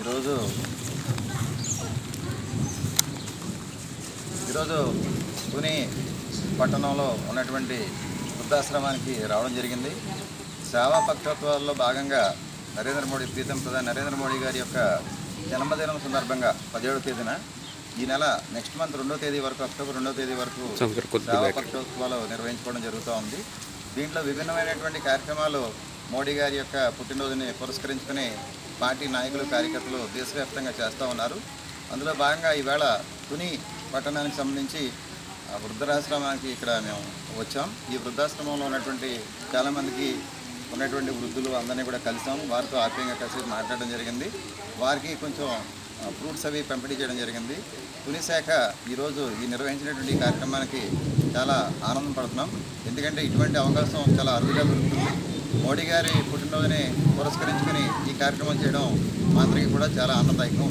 ఈరోజు ఈరోజు తుని పట్టణంలో ఉన్నటువంటి వృద్ధాశ్రమానికి రావడం జరిగింది. సేవా పక్షత్వాల్లో భాగంగా నరేంద్ర మోడీ ప్రీతం ప్రధాని నరేంద్ర మోడీ గారి యొక్క జన్మదినం సందర్భంగా పదిహేడవ తేదీన ఈ నెల నెక్స్ట్ మంత్ రెండో తేదీ వరకు అక్టోబర్ రెండో తేదీ వరకు సేవా పక్షోత్సవాలు నిర్వహించుకోవడం జరుగుతూ ఉంది. దీంట్లో విభిన్నమైనటువంటి కార్యక్రమాలు మోడీ గారి యొక్క పుట్టినరోజుని పురస్కరించుకుని పార్టీ నాయకులు కార్యకర్తలు దేశవ్యాప్తంగా చేస్తూ ఉన్నారు. అందులో భాగంగా ఈవేళ తుని పట్టణానికి సంబంధించి వృద్ధాశ్రమానికి ఇక్కడ మేము వచ్చాం. ఈ వృద్ధాశ్రమంలో ఉన్నటువంటి చాలామందికి ఉన్నటువంటి వృద్ధులు అందరినీ కూడా కలిసాం. వారితో ఆప్యాయంగా కలిసి మాట్లాడడం జరిగింది. వారికి కొంచెం ఫ్రూట్స్ అవి పంపిణీ చేయడం జరిగింది. తుని శాఖ ఈరోజు ఈ నిర్వహించినటువంటి కార్యక్రమానికి చాలా ఆనందం పడుతున్నాం. ఎందుకంటే ఇటువంటి అవకాశం చాలా అరుదుగా దొరుకుతుంది. మోడీ గారి పుట్టినరోజుని పురస్కరించుకుని ఈ కార్యక్రమం చేయడం మా అందరికీ కూడా చాలా ఆనందదాయకం